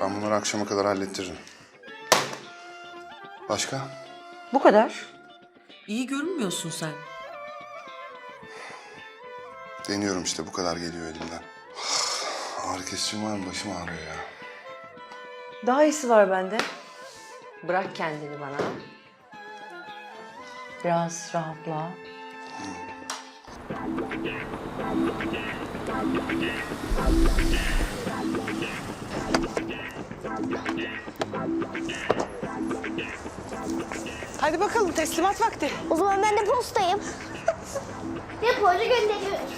Ben bunları akşama kadar hallettiririm. Başka? Bu kadar. İyi görünmüyorsun sen. Deniyorum işte bu kadar geliyor elimden. Ağrı kesicim var mı? Başım ağrıyor ya. Daha iyisi var bende. Bırak kendini bana. Biraz rahatla. Hadi bakalım teslimat vakti. O zaman ben de postayım. Depoya gönderiyoruz.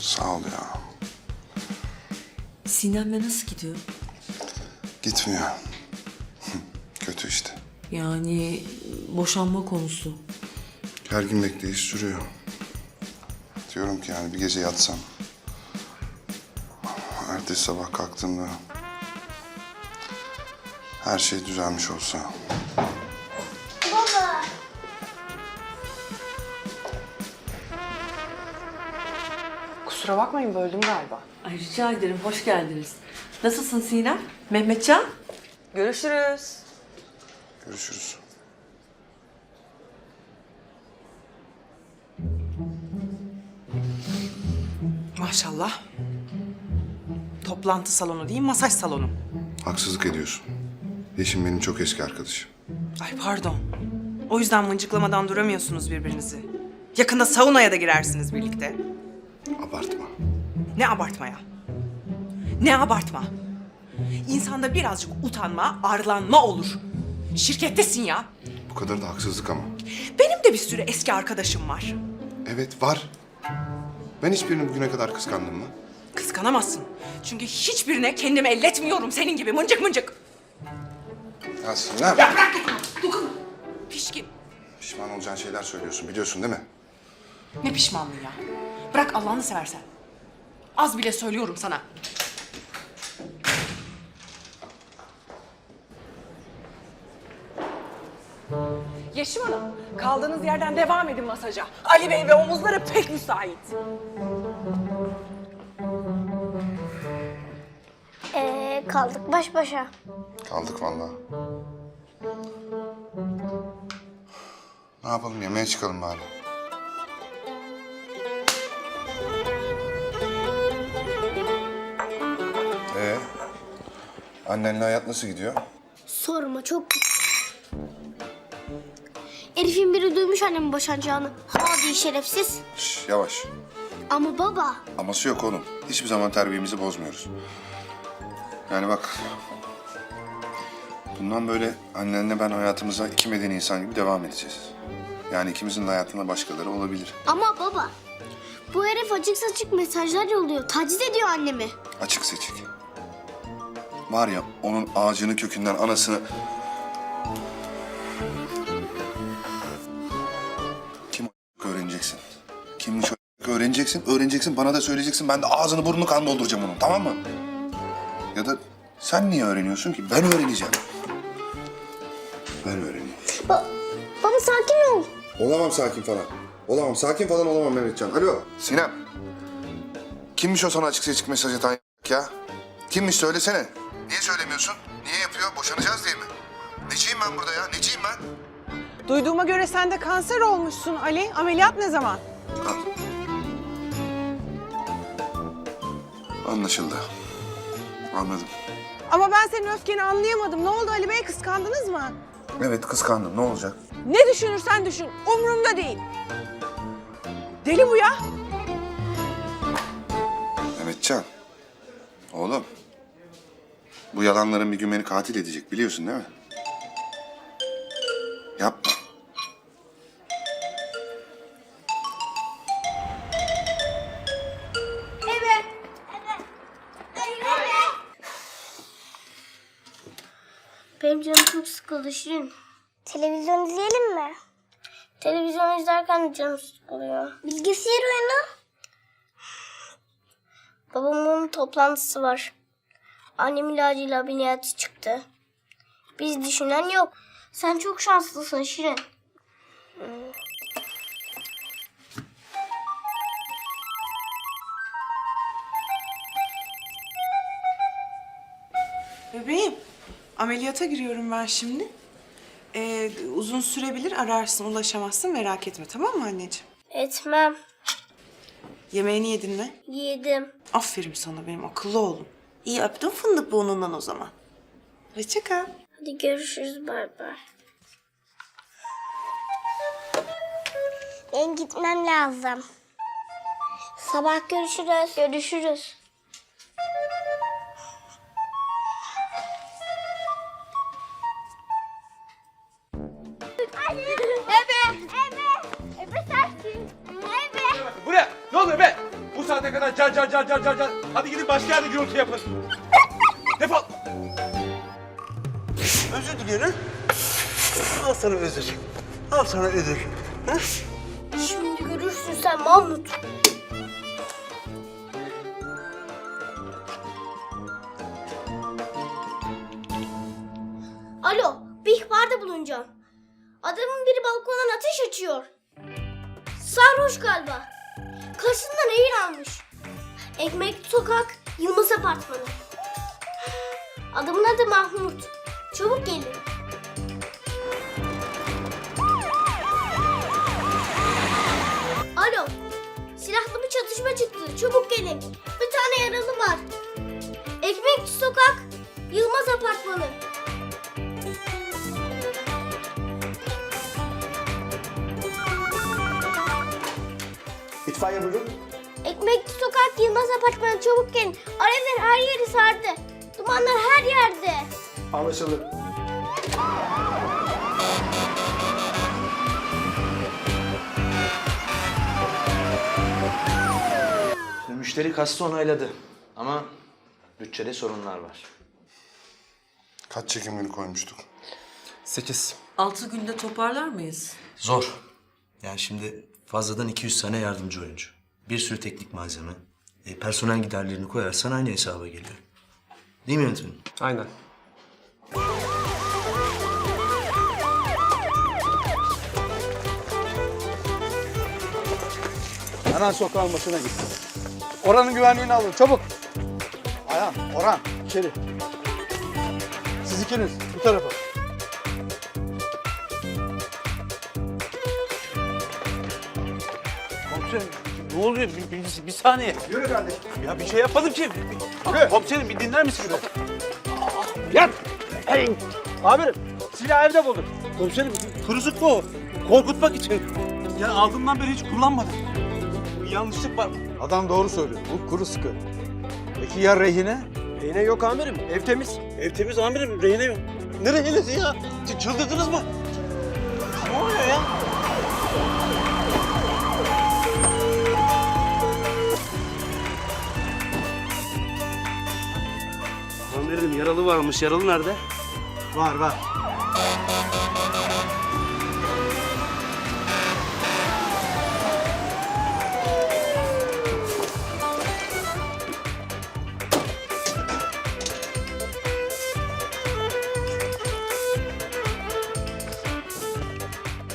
Sağ ol ya. Sinem'le nasıl gidiyor? Gitmiyor. Kötü işte. Yani boşanma konusu. Her gün bekleyiş sürüyor. Diyorum ki yani bir gece yatsam. Ertesi sabah kalktığımda her şey düzelmiş olsa. Baba. Kusura bakmayın böldüm galiba. Ay rica ederim, hoş geldiniz. Nasılsın Sinem? Mehmetcan? Görüşürüz. Görüşürüz. Maşallah. Toplantı salonu değil, masaj salonu. Haksızlık ediyorsun. Yeşim benim çok eski arkadaşım. Ay pardon. O yüzden mıncıklamadan duramıyorsunuz birbirinizi. Yakında saunaya da girersiniz birlikte. Abartma. Ne abartmaya? Ne abartma? İnsanda birazcık utanma, arlanma olur. Şirkettesin ya. Bu kadar da haksızlık ama. Benim de bir sürü eski arkadaşım var. Evet var. Ben hiçbirini bugüne kadar kıskandım mı? Kıskanamazsın. Çünkü hiçbirine kendimi elletmiyorum senin gibi mıncık mıncık. Sinem. Ya bırak dokunma, dokunma. Pişkin. Pişman olacağın şeyler söylüyorsun biliyorsun değil mi? Ne pişmanlığı ya. Bırak Allah'ını seversen. Az bile söylüyorum sana. Yeşim Hanım, kaldığınız yerden devam edin masaja. Ali Bey ve omuzları pek müsait. Kaldık baş başa. Kaldık vallahi. Ne yapalım yemeğe çıkalım bari. Ee, annenle hayat nasıl gidiyor? Sorma çok Elif'in biri duymuş annemin boşanacağını. Hadi şerefsiz. Şş, yavaş. Ama baba. Aması yok oğlum. Hiçbir zaman terbiyemizi bozmuyoruz. Yani bak... Bundan böyle annenle ben hayatımıza iki medeni insan gibi devam edeceğiz. Yani ikimizin de hayatında başkaları olabilir. Ama baba. Bu herif açık saçık mesajlar yolluyor. Taciz ediyor annemi. Açık seçik. Var ya onun ağacını kökünden anasını... Kim öğreneceksin. Kimmiş o öğreneceksin, öğreneceksin. Bana da söyleyeceksin. Ben de ağzını burnunu kan dolduracağım onun, tamam mı? Ya da sen niye öğreniyorsun ki? Ben öğreneceğim. Ben öğreneyim. Ba- baba sakin ol. Olamam sakin falan. Olamam, sakin falan olamam Mehmetcan. Alo. Sinem. Kimmiş o sana açık seçik mesaj atan ya? Kimmiş söylesene. Niye söylemiyorsun? Niye yapıyor? Boşanacağız diye mi? Neciyim ben burada ya? Neciyim ben? Duyduğuma göre sen de kanser olmuşsun Ali. Ameliyat ne zaman? Al. Anlaşıldı. Anladım. Ama ben senin öfkeni anlayamadım. Ne oldu Ali Bey kıskandınız mı? Evet kıskandım. Ne olacak? Ne düşünürsen düşün. Umurumda değil. Deli bu ya. Mehmetcan. Oğlum. Bu yalanların bir gün beni katil edecek biliyorsun değil mi? Yapma. Benim canım çok sıkıldı Şirin. Televizyon izleyelim mi? Televizyon izlerken canım sıkılıyor. Bilgisayar oyunu. Babamın toplantısı var. Annem ilacıyla ameliyatı çıktı. Biz düşünen yok. Sen çok şanslısın Şirin. Bebeğim, ameliyata giriyorum ben şimdi. Ee, uzun sürebilir, ararsın, ulaşamazsın. Merak etme, tamam mı anneciğim? Etmem. Yemeğini yedin mi? Yedim. Aferin sana benim akıllı oğlum. İyi öptün fındık burnundan o zaman. Hoşça kal. Hadi görüşürüz bay bay. Ben gitmem lazım. Sabah görüşürüz. Görüşürüz. Car car car car car car. Hadi gidin başka yerde gürültü yapın. Defol! Özür diliyorum. Al sana özür. Al sana özür. Ha? Şimdi görürsün sen Mahmut. Alo, bir ihbarda bulunacağım. Adamın biri balkondan ateş açıyor. Sarhoş galiba. Karşısından eğir almış. Ekmek Sokak, Yılmaz Apartmanı. Adamın adı Mahmut. Çabuk gelin. Alo. Silahlı bir çatışma çıktı. Çabuk gelin. Bir tane yaralı var. Ekmekçi Sokak, Yılmaz Apartmanı. İtfaiye buyurun. Ekmekçi Sokak, Yılmaz Apartmanı. Çabuk gelin. Alevler her yeri sardı. Dumanlar her yerde. Anlaşıldı. Müşteri kastı onayladı. Ama bütçede sorunlar var. Kaç çekim günü koymuştuk? 8. Altı günde toparlar mıyız? Zor. Yani şimdi fazladan 200 tane yardımcı oyuncu. Bir sürü teknik malzeme. E, personel giderlerini koyarsan aynı hesaba geliyor. Değil mi yönetmenim? Aynen. Hemen sokağın başına git. Oranın güvenliğini alın çabuk. Ayhan, Orhan içeri. Siz ikiniz bu tarafa. Komiserim ne oluyor? Bir, bir, bir saniye. Yürü kardeşim. Ya bir şey yapmadım ki. Yürü. Komiserim bir dinler misin biraz? Yat. Hey. Amirim silah evde buldum. Komiserim kuru bu. Korkutmak için. Ya aldığımdan beri hiç kullanmadım. Bir yanlışlık var. Adam doğru söylüyor. Bu kuru sıkı. Peki ya rehine? Rehine yok amirim. Ev temiz. Ev temiz amirim. Rehine yok. Ne rehinesi ya? Çıldırdınız mı? Ne oluyor ya? Yaralı varmış. Yaralı nerede? Var var.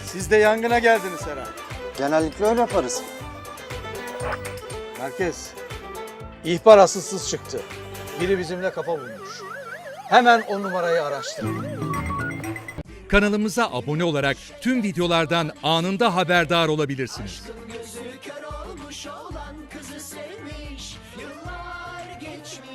Siz de yangına geldiniz herhalde. Genellikle öyle yaparız. Merkez. İhbar asılsız çıktı. Biri bizimle kafa bulmuş. Hemen o numarayı araştırın. Kanalımıza abone olarak tüm videolardan anında haberdar olabilirsiniz.